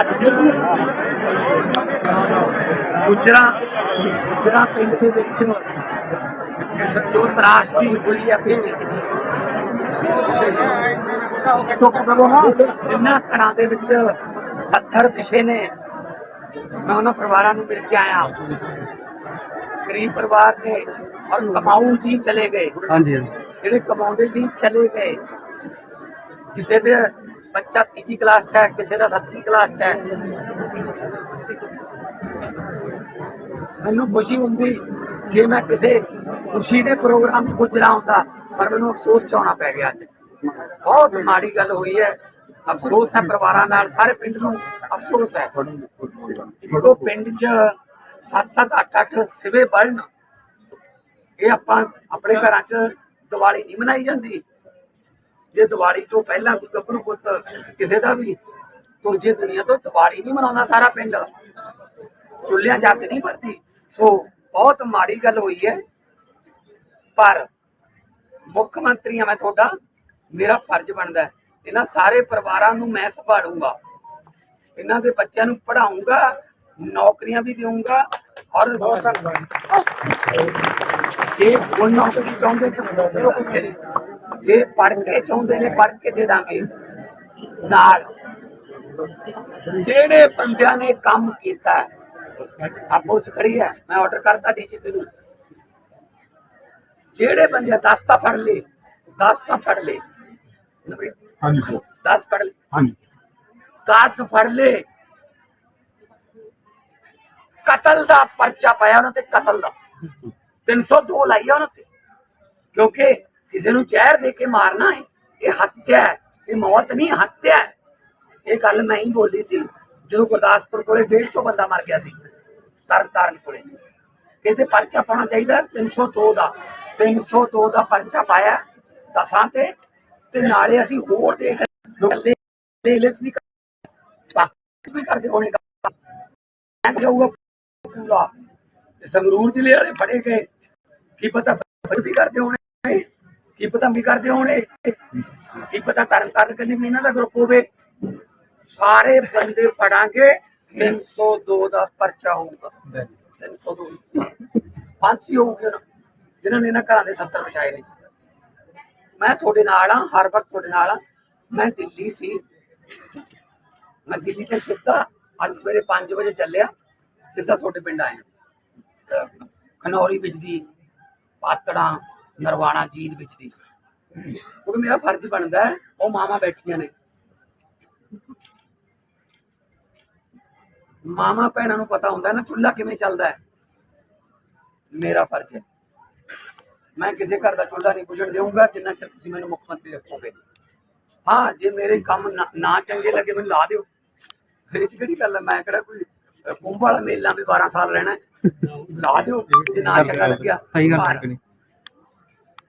ਅੱਜ ਗੁਜਰਾ ਗੁਜਰਾ ਪਿੰਡ ਦੇ ਵਿੱਚ ਜੋ ਤਰਾਸ਼ਦੀ ਹੋਈ ਹੈ ਪਿਛਲੇ ਦਿਨੀ। ਚੁੱਪ ਕਰੋ ਨਾ। ਜਿੰਨਾ ਘਰਾਂ ਦੇ ਵਿੱਚ 70 ਵਿਸ਼ੇ ਨੇ ਮੈਂ ਉਹਨਾਂ ਪਰਿਵਾਰਾਂ ਨੂੰ ਮਿਲ ਕੇ ਆਇਆ। ਗਰੀਬ ਪਰਿਵਾਰ ਨੇ ਔਰ ਕਮਾਊ ਜੀ ਚਲੇ ਗਏ। ਹਾਂਜੀ। ਜਿਹੜੇ ਕਮਾਉਂਦੇ ਸੀ ਚਲੇ ਗਏ। ਕਿਸੇ ਦੇ ਬੱਚਾ ਤੀਜੀ ਕਲਾਸ 'ਚ ਹੈ, ਕਿਸੇ ਦਾ ਸੱਤਵੀਂ ਕਲਾਸ 'ਚ ਹੈ। ਮੈਨੂੰ ਖੁਸ਼ੀ ਹੁੰਦੀ ਜੇ ਮੈਂ ਕਿਸੇ ਖੁਸ਼ੀ ਦੇ ਪ੍ਰੋਗਰਾਮ 'ਚ ਗੁਜਰਾ ਹੁੰਦਾ, ਪਰ ਮੈਨੂੰ ਅਫਸੋਸ 'ਚ ਆਉਣਾ ਪੈ ਗਿਆ ਅੱਜ। ਬਹੁਤ ਮਾੜੀ ਗੱਲ ਹੋਈ ਹੈ। ਅਫਸੋਸ ਹੈ ਪਰਿਵਾਰਾਂ ਨਾਲ, ਸਾਰੇ ਪਿੰਡ ਨੂੰ ਅਫਸੋਸ ਹੈ। ਇੱਕੋ ਪਿੰਡ 'ਚ 7-7 8-8 ਸਿਵੇ ਬੜਨ ਇਹ ਆਪਾਂ ਆਪਣੇ ਘਰਾਂ 'ਚ ਦੀਵਾਲੀ ਨਹੀਂ ਮਨਾਈ ਜਾਂਦੀ। ਜੇ ਦੀਵਾਲੀ ਤੋਂ ਪਹਿਲਾਂ ਕੋਈ ਗੱਭਰੂ ਪੁੱਤ ਕਿਸੇ ਦਾ ਵੀ ਤੁਰ ਜੇ ਦੁਨੀਆ ਤੋਂ ਦੀਵਾਲੀ ਨਹੀਂ ਮਨਾਉਂਦਾ ਸਾਰਾ ਪਿੰਡ ਚੁੱਲ੍ਹਿਆਂ ਜੱਗ ਨਹੀਂ ਵਰਦੀ ਸੋ ਬਹੁਤ ਮਾੜੀ ਗੱਲ ਹੋਈ ਹੈ। ਪਰ ਮੁੱਖ ਮੰਤਰੀ ਆ ਮੈਂ ਤੁਹਾਡਾ ਮੇਰਾ ਫਰਜ਼ ਬਣਦਾ ਹੈ। ਇਹਨਾਂ ਸਾਰੇ ਪਰਿਵਾਰਾਂ ਨੂੰ ਮੈਂ ਸੰਭਾਲੂੰਗਾ। ਇਹਨਾਂ ਦੇ ਬੱਚਿਆਂ ਨੂੰ ਪੜ੍ਹਾਉਂਗਾ ਨੌਕਰੀਆਂ ਵੀ ਦੇਵਾਂਗਾ ਔਰ ਜੇ ਕੋਈ ਨੌਕਰੀ ਚਾਹੁੰਦੇ ਨੇ ਲੋਕ ਚਲੇ ਜੇ ਪੜ੍ਹ ਕੇ ਚਾਹੁੰਦੇ ਨੇ ਪੜ੍ਹ ਕੇ ਦੇ ਦਾਂਗੇ। ਨਾਲ ਜਿਹੜੇ ਬੰਦਿਆਂ ਨੇ ਕੰਮ ਕੀਤਾ ਆ ਪੁਲਿਸ ਖੜੀ ਹੈ ਮੈਂ ਆਰਡਰ ਕਰਤਾ ਡੀਜੀਪੀ ਨੂੰ। ਜਿਹੜੇ ਬੰਦੇ 10 ਤਾਂ ਫੜ ਲੇ 10 ਤਾਂ ਫੜ ਲੇ ਹਾਂਜੀ ਸਰ। 10 ਫੜ ਲੇ ਹਾਂਜੀ। 10 ਫੜ ਲੇ ਕਤਲ ਦਾ ਪਰਚਾ ਪਾਇਆ ਉਹਨਾਂ ਤੇ ਕਤਲ ਦਾ। 302 ਲਾਈਆ ਉਹਨਾਂ ਤੇ। ਕਿਉਂਕਿ ਕਿਸੇ ਨੂੰ ਜ਼ਹਿਰ ਦੇ ਕੇ ਮਾਰਨਾ ਹੈ, ਇਹ ਹੱਤਿਆ ਹੈ, ਇਹ ਮੌਤ ਨਹੀਂ, ਹੱਤਿਆ ਹੈ। ਇਹ ਗੱਲ ਮੈਂ ਹੀ ਬੋਲੀ ਸੀ, ਜਦੋਂ ਗੁਰਦਾਸਪੁਰ ਕੋਲੇ 150 ਬੰਦਾ ਮਰ ਗਿਆ ਸੀ ਤਰਨ ਕੋਲੇ। ਕਹਿੰਦੇ ਪਰਚਾ ਪਾਉਣਾ ਚਾਹੀਦਾ 302 ਦਾ 302 ਦਾ ਪਰਚਾ ਪਾਇਆ ਦਸਾਂ ਤੇ ਤੇ ਨਾਲੇ ਅਸੀਂ ਹੋਰ ਦੇਖ ਲੈ ਲੈ ਚ ਵੀ ਵੀ ਕਰਦੇ ਹੋਣੇ ਕੰਮ। ਜਾਊਗਾ ਪੂਰਾ। ਸੰਗਰੂਰ ਜ਼ਿਲ੍ਹੇ ਵਾਲੇ ਫੜੇ ਗਏ। ਕੀ ਪਤਾ ਫਿਰ ਵੀ ਕਰਦੇ ਹੋਣੇ। ਕੀ ਪਤਾ ਵੀ ਕਰਦੇ ਹੋਣੇ ਕੀ ਪਤਾ ਤਰਨ ਤਾਰਨ ਕੰਨੀ ਵੀ ਇਹਨਾਂ ਦਾ ਗਰੁੱਪ ਹੋਵੇ? ਸਾਰੇ ਬੰਦੇ ਫੜਾਂਗੇ 302 ਦਾ ਪਰਚਾ ਹੋਊਗਾ। 302 ਫਾਂਸੀ ਹੋਊਗੀ ਉਹਨਾਂ ਜਿਨ੍ਹਾਂ ਨੇ ਇਹਨਾਂ ਘਰਾਂ ਦੇ 70 ਵਿਛਾਏ ਨੇ। ਮੈਂ ਤੁਹਾਡੇ ਨਾਲ ਆ ਹਰ ਵਕਤ ਤੁਹਾਡੇ ਨਾਲ ਆ ਮੈਂ ਦਿੱਲੀ ਸੀ। ਮੈਂ ਦਿੱਲੀ ਤੇ ਸਿੱਧਾ ਅੱਜ ਸਵੇਰੇ 5 ਵਜੇ ਚੱਲਿਆ। ਸਿੱਧਾ ਤੁਹਾਡੇ ਪਿੰਡ ਆਇਆ। ਖਨੌਰੀ ਵਿੱਚ ਦੀ ਪਾਤੜਾਂ ਨਰਵਾਣਾ ਜੀਦ ਵਿੱਚ ਦੀ। ਕਿਉਂਕਿ ਮੇਰਾ ਫਰਜ਼ ਬਣਦਾ ਹੈ ਉਹ ਮਾਮਾ ਬੈਠੀਆਂ ਨੇ। ਮਾਮਾ ਭੈਣਾਂ ਨੂੰ ਪਤਾ ਹੁੰਦਾ ਨਾ ਚੁੱਲ੍ਹਾ ਕਿਵੇਂ ਚੱਲਦਾ ਹੈ। ਮੇਰਾ ਫਰਜ਼ ਹੈ। ਮੈਂ ਕਿਸੇ ਘਰ ਦਾ ਚੁੱਲ੍ਹਾ ਨਹੀਂ ਬੁਝਣ ਦੇਵਾਂਗਾ ਜਿੰਨਾ ਚਿਰ ਤੁਸੀਂ ਮੈਨੂੰ ਮੁੱਖ ਮੰਤਰੀ ਰੱਖੋਗੇ। ਹਾਂ ਜੇ ਮੇਰੇ ਕੰਮ ਨਾ- ਚੰਗੇ ਲੱਗੇ ਮੈਨੂੰ ਲਾ ਦਿਓ। ਇਹ ਚ ਕਿਹੜੀ ਗੱਲ ਹੈ? ਮੈਂ ਕਿਹੜਾ ਕੋਈ ਕੁੰਭ ਵਾਲਾ ਮੇਲਾ ਵੀ 12 ਸਾਲ ਰਹਿਣਾ। ਲਾ ਦਿਓ ਜੇ ਨਾ ਚੰਗਾ ਲੱਗਿਆ। ਸਹੀ ਗੱਲ ਹੈ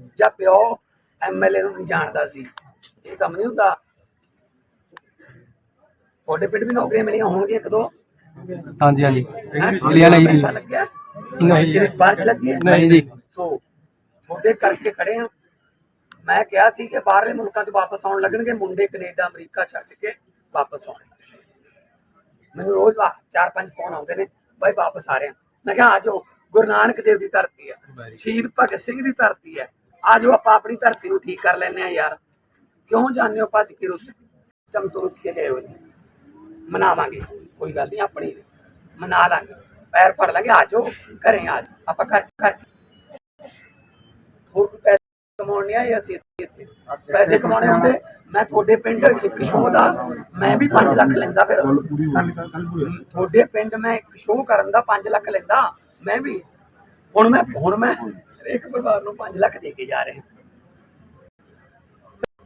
ਜਾਂ ਪਿਓ ਐਮਐਲਏ ਨੂੰ ਨਹੀਂ ਜਾਣਦਾ ਸੀ। ਇਹ ਕੰਮ ਨਹੀਂ ਹੁੰਦਾ। ਤੁਹਾਡੇ ਪਿੰਡ ਵੀ ਨੌਕਰੀਆਂ ਮਿਲੀਆਂ ਹੋਣਗੀਆਂ ਇੱਕ ਦੋ। ਹਾਂਜੀ ਹਾਂਜੀ? ਮਿਲਿਆ ਨਹੀਂ ਜੀ। ਪੈਸਾ ਲੱਗਿਆ? ਨਹੀਂ ਕਿਸੇ ਸਿਫਾਰਿਸ਼ ਲੱਗੀ ਨਹੀਂ ਜੀ। ਸੋ ਤੁਹਾਡੇ ਕਰਕੇ ਖੜੇ ਆ ਮੈਂ ਕਿਹਾ ਸੀ ਕਿ ਬਾਹਰਲੇ ਮੁਲਕਾਂ 'ਚ ਵਾਪਸ ਆਉਣ ਲੱਗਣਗੇ। ਮੁੰਡੇ ਕੈਨੇਡਾ ਅਮਰੀਕਾ ਛੱਡ ਕੇ ਵਾਪਸ ਆਉਣਗੇ ਮੈਨੂੰ ਰੋਜ਼ ਵਾ- ਚਾਰ ਪੰਜ ਫੋਨ ਆਉਂਦੇ ਨੇ ਬਾਈ ਵਾਪਸ ਆ ਰਹੇ ਆ ਮੈਂ ਕਿਹਾ ਆ ਜਾਓ। ਗੁਰੂ ਨਾਨਕ ਦੇਵ ਦੀ ਧਰਤੀ ਹੈ। ਸ਼ਹੀਦ ਭਗਤ ਸਿੰਘ ਦੀ ਧਰਤੀ ਹੈ। ਆ ਜਾਓ ਆਪਾਂ ਆਪਣੀ ਧਰਤੀ ਨੂੰ ਠੀਕ ਕਰ ਲੈਨੇ ਆ ਯਾਰ। ਕਿਉਂ ਜਾਂਦੇ ਹੋ ਭੱਜ ਕੇ ਰੁੱਸ ਚਮਤੋ ਰੁੱਸ ਕੇ ਗਏ ਨੇ। ਮਨਾਵਾਂਗੇ ਕੋਈ ਗੱਲ ਨਹੀਂ ਆਪਣੀ ਮਨਾ ਲਾਂਗੇ। ਪੈਰ ਫੜ ਲਾਂਗੇ ਆ ਜਾਓ ਘਰੇ ਆ ਆਪਾਂ ਘਰ ਘਰ ਹੋਰ ਕੋਈ ਪੈਸੇ ਕਮਾਉਣੇ ਆ ਜਾਂ ਅਸੀਂ ਇੱਥੇ ਪੈਸੇ ਕਮਾਉਣੇ ਹੁੰਦੇ ਮੈਂ ਤੁਹਾਡੇ ਪਿੰਡ ਇੱਕ ਸ਼ੋਅ ਦਾ ਮੈਂ ਵੀ 5 ਲੱਖ ਲੈਂਦਾ ਫਿਰ। ਤੁਹਾਡੇ ਪਿੰਡ ਮੈਂ ਇੱਕ ਸ਼ੋਅ ਕਰਨ ਦਾ 5 ਲੱਖ ਲੈਂਦਾ ਮੈਂ ਵੀ। ਹੁਣ ਮੈਂ ਹੁਣ ਮੈਂ ਹਰੇਕ ਪਰਿਵਾਰ ਨੂੰ 5 ਲੱਖ ਦੇ ਕੇ ਜਾ ਰਹੇ।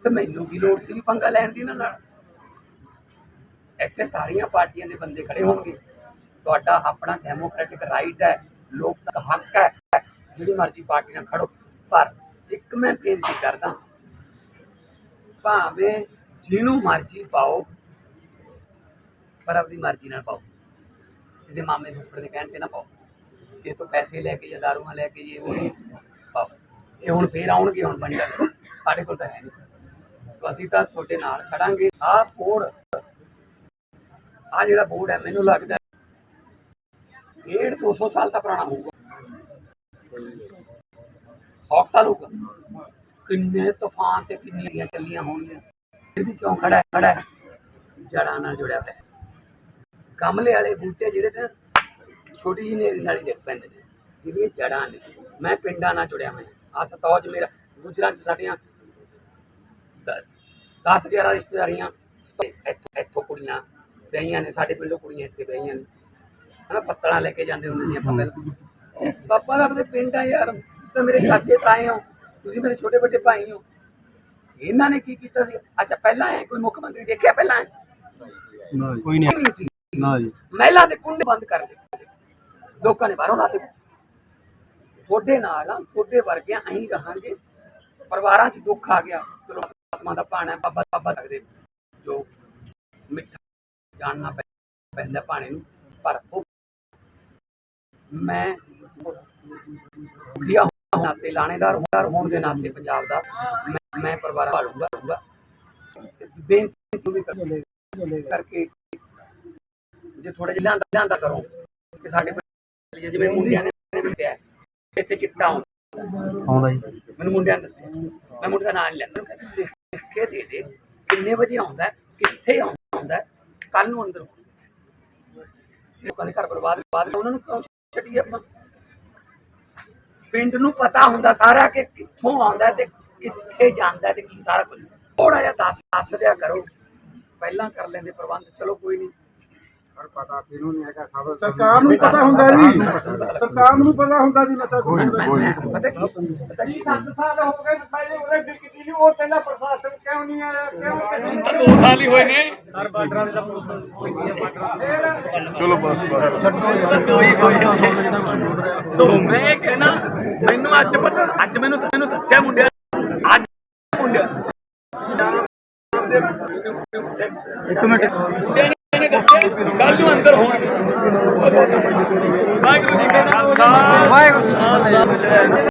ਤੇ ਮੈਨੂੰ ਕੀ ਲੋੜ ਸੀ ਵੀ ਪੰਗਾ ਲੈਣ ਦੀ ਇਹਨਾਂ ਨਾਲ। ਇੱਥੇ ਸਾਰੀਆਂ ਪਾਰਟੀਆਂ ਦੇ ਬੰਦੇ ਖੜੇ ਹੋਣਗੇ। ਤੁਹਾਡਾ ਆਪਣਾ ਡੈਮੋਕ੍ਰੈਟਿਕ ਰਾਈਟ ਹੈ ਲੋਕਤੰਤਰ ਹੱਕ ਹੈ, ਜਿਹੜੀ ਮਰਜ਼ੀ ਪਾਰਟੀ ਨਾਲ ਖੜੋ। ਪਰ ਇੱਕ ਮੈਂ ਬੇਨਤੀ ਕਰਦਾ ਭਾਵੇਂ ਜਿਹਨੂੰ ਮਰਜ਼ੀ ਪਾਓ, ਪਰ ਆਪਣੀ ਮਰਜ਼ੀ ਨਾਲ ਪਾਓ। ਕਿਸੇ ਮਾਮੇ ਨੂੰ ਉੱਪਰ ਦੇ ਕਹਿਣ ਤੇ ਨਾ ਪਾਓ। ਇਹ ਤੋਂ ਪੈਸੇ ਲੈ ਕੇ ਜਾਂ ਲੈ ਕੇ ਜੇ ਉਹ ਨਹੀਂ ਇਹ ਹੁਣ ਫੇਰ ਆਉਣਗੇ ਹੁਣ ਬੰਡਲ ਸਾਡੇ ਕੋਲ ਤਾਂ ਹੈ ਨਹੀਂ। ਸੋ ਅਸੀਂ ਤਾਂ ਤੁਹਾਡੇ ਨਾਲ ਖੜਾਂਗੇ। ਆਹ ਬੋਰਡ, ਆ ਜਿਹੜਾ ਬੋਰਡ ਹੈ, ਮੈਨੂੰ ਲੱਗਦਾ ਡੇਢ 200 ਸਾਲ ਦਾ ਪੁਰਾਣਾ ਹੋਊਗਾ। 100 ਸਾਲ ਹੋਊਗਾ। ਕਿੰਨੇ ਤੂਫਾਨ ਤੇ ਕਿੰਨੀਆਂ ਚੱਲੀਆਂ ਹੋਣਗੀਆਂ। ਫਿਰ ਵੀ ਕਿਉਂ ਖੜਾ ਹੈ? ਖੜਾ ਹੈ। ਜੜਾਂ ਨਾਲ ਜੁੜਿਆ ਹੋਇਆ ਗਮਲੇ ਵਾਲੇ ਬੂਟੇ ਜਿਹੜੇ ਨੇ ਛੋਟੀ ਜਿਹੀ ਨੇਰੀ ਨਾਲ ਹੀ ਡਿੱਗ ਪੈਂਦੇ ਨੇ ਇਹਦੀਆਂ ਜੜਾਂ ਨੇ ਮੈਂ ਪਿੰਡਾਂ ਨਾਲ ਜੁੜਿਆ ਮੈਂ ਆ ਸਤੌਜ ਮੇਰਾ ਗੁਜਰਾਂ ਚ ਸਾਡੀਆਂ 10 11 ਰਿਸ਼ਤੇਦਾਰੀਆਂ ਸਤੌ- ਇੱਥੋਂ ਇੱਥੋਂ ਕੁੜੀਆਂ ਗਈਆਂ ਨੇ ਸਾਡੇ ਪਿੰਡੋਂ ਕੁੜੀਆਂ ਇੱਥੇ ਗਈਆਂ ਨੇ। ਹਨਾ ਪੱਤਲਾਂ ਲੈ ਕੇ ਜਾਂਦੇ ਹੁੰਦੇ ਸੀ ਆਪਾਂ ਪਹਿਲਾਂ। ਪਾਪਾ ਦਾ ਆਪਣੇ ਪਿੰਡ ਆ ਯਾਰ ਤੁਸੀਂ ਤਾਂ ਮੇਰੇ ਚਾਚੇ ਤਾਏ ਹੋ ਤੁਸੀਂ ਮੇਰੇ ਛੋਟੇ ਵੱਡੇ ਭਾਈ ਹੋ। ਇਹਨਾਂ ਨੇ ਕੀ ਕੀਤਾ ਸੀ? ਅੱਛਾ ਪਹਿਲਾਂ ਹੈ ਕੋਈ ਮੁੱਖ ਮੰਤਰੀ ਦੇਖਿਆ ਪਹਿਲਾਂ ਜੀ, ਕੋਈ ਨਹੀਂ। ਨਹੀਂ ਸੀ। ਨਾ ਜੀ। ਮਹਿਲਾ ਦੇ ਕੁੰਡੇ ਬੰਦ ਕਰ ਦਿੱਤੇ। ਲੋਕਾਂ ਨੇ ਬਾਹਰੋਂ ਲਾਤੇ ਤੁਹਾਡੇ ਨਾਲ ਆ, ਤੁਹਾਡੇ ਵਰਗਿਆਂ ਅਸੀਂ ਰਹਾਂਗੇ। ਪਰਿਵਾਰਾਂ 'ਚ ਦੁੱਖ ਆ ਗਿਆ। ਚਲੋ, ਆਤਮਾ ਦਾ ਭਾਣਾ ਬਾਬਾ ਬਾਬਾ ਲੱਗਦੇ ਜੋ ਮਿੱਠਾ ਜਾਣਨਾ ਪੈਂਦਾ ਭਾਣੇ ਨੂੰ, ਪਰ ਮੈਂ ਮੁਖੀਆ ਨਾਤੇ, ਲਾਣੇਦਾਰ ਹੋਣ ਹੋਣ ਦੇ ਨਾਤੇ ਪੰਜਾਬ ਦਾ, ਮੈਂ- ਪਰਿਵਾਰ ਭਾਲੂੰਗਾ ਲੂੰਗਾ ਬੇਨਤੀ ਤੁਹਾਨੂੰ ਕਰਕੇ, ਜੇ ਥੋੜੇ ਜਿਹਾ ਲਿਆਂਦਾ ਲਿਆਂਦਾ ਕਰੋ, ਕਿ ਸਾਡੇ ਜਿਵੇਂ ਮੁੰਡਿਆਂ ਨੇ ਦੱਸਿਆ ਇੱਥੇ ਚਿੱਟਾ ਹੁੰਦਾ। ਆਉਂਦਾ ਜੀ। ਮੈਨੂੰ ਮੁੰਡਿਆਂ ਨੇ ਦੱਸਿਆ। ਮੈਂ ਮੁੰਡੇ ਦਾ ਨਾਂ ਨਹੀਂ ਲੈਂਦਾ। ਮੈਨੂੰ ਕਹਿੰਦੇ ਲਿਖ ਕੇ ਦੇ ਦੇ ਕਿੰਨੇ ਵਜੇ ਆਉਂਦਾ ਹੈ, ਕਿੱਥੇ ਆਉਂਦਾ ਕੱਲ ਨੂੰ ਅੰਦਰ ਲੋਕਾਂ ਦੇ ਘਰ ਬਰਬਾਦ ਉਹਨਾਂ ਨੂੰ ਕਿਉਂ ਛੱਡੀਏ ਆਪਾਂ? ਪਿੰਡ ਨੂੰ ਪਤਾ ਹੁੰਦਾ ਸਾਰਾ ਕਿ ਕਿੱਥੋਂ ਆਉਂਦਾ ਤੇ ਕਿੱਥੇ ਜਾਂਦਾ ਤੇ ਕੀ ਸਾਰਾ ਕੁਝ। ਥੋੜਾ ਜਿਹਾ ਦੱਸ ਦੱਸ ਦਿਆ ਕਰੋ। ਪਹਿਲਾਂ ਕਰ ਲੈਂਦੇ ਪ੍ਰਬੰਧ। ਚਲੋ ਕੋਈ ਨਹੀਂ। ਪਰ ਪਤਾ ਕਿਹਨੂੰ ਨਹੀਂ ਹੈਗਾ ਖਬਰ ਸਰਕਾਰ ਨੂੰ ਪਤਾ ਹੁੰਦਾ ਜੀ। ਸਰਕਾਰ ਨੂੰ ਪਤਾ ਹੁੰਦਾ ਜੀ ਨਸ਼ਾ ਮੈਂ- ਮੈਂ- ਪਤਾ ਕੀ ਪਤਾ ਕੀ ਸੱਤ ਸਾਲ ਹੋ ਗਏ ਪਹਿਲੇ ਉਹਨੇ ਡਿਕਟੀ ਨੂੰ ਉਹ ਕਹਿੰਦਾ ਪ੍ਰਸ਼ਾਸਨ ਕਿਉਂ ਨਹੀਂ ਆਇਆ ਕਿਉਂ ਨਹੀਂ ਆਇਆ? ਦੋ ਸਾਲ ਹੀ ਹੋਏ ਨੇ। ਚਲੋ ਬਸ ਬਸ। ਸੋ ਮੈਂ ਕਹਿਣਾ ਮੈਨੂੰ ਅੱਜ ਪਤਾ ਅੱਜ ਮੈਨੂੰ ਮੈਨੂੰ ਦੱਸਿਆ ਮੁੰਡਿਆਂ ਅੱਜ ਮੁੰਡਿਆਂ ਇੱਕ ਮਿੰਟ। ਮੁੰਡਿਆਂ ਨੇ ਦੱਸਿਆ ਕੱਲ ਨੂੰ ਅੰਦਰ ਹੋਣਗੇ। ਵਾਹਿਗੁਰੂ ਜੀ ਕਾ ਖਾਲਸਾ। ਵਾਹਿਗੁਰੂ ਜੀ ਕੀ ਫਤਿਹ।